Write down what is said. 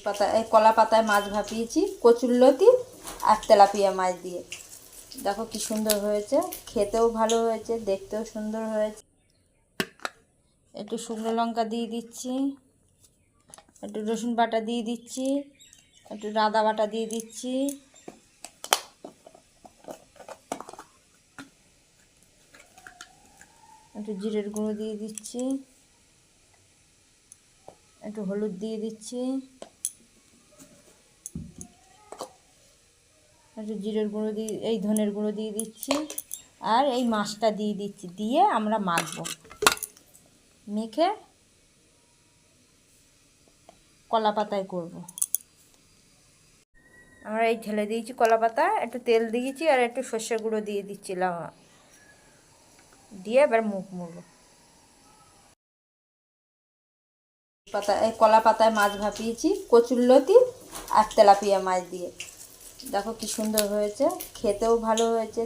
পাতা এই কলা পাতায় মাছ ভাপিয়েছি কচুরলতি আর তেলাপিয়া মাছ দিয়ে। দেখো কি সুন্দর হয়েছে, খেতেও ভালো হয়েছে, দেখতেও সুন্দর হয়েছে। একটু শুকনো লঙ্কা দিয়ে দিচ্ছি, একটু রসুন বাটা দিয়ে দিচ্ছি, একটু আদা বাটা দিয়ে দিচ্ছি। একটু জিরের গুঁড়ো দিয়ে দিচ্ছি, একটু হলুদ দিয়ে দিচ্ছি। একটু জিরের গুঁড়ো দিয়ে, এই ধনের গুঁড়ো দিয়ে দিচ্ছি। আর এই মাছটা দিয়ে দিচ্ছি, দিয়ে আমরা মাখবো। মেখে কলা পাতায় করব। আমরা এই ঢেলে দিয়েছি কলা পাতা একটু তেল দিয়েছি আর একটু সর্ষে গুঁড়ো দিয়ে দিচ্ছিলাম। দিয়ে এবার মুখ মুড়বো। পাতা এই কলা পাতায় মাছ ভাপিয়েছি, কচুরলতি আর তেলাপিয়া মাছ দিয়ে। দেখো কি সুন্দর হয়েছে খেতেও ভালো হয়েছে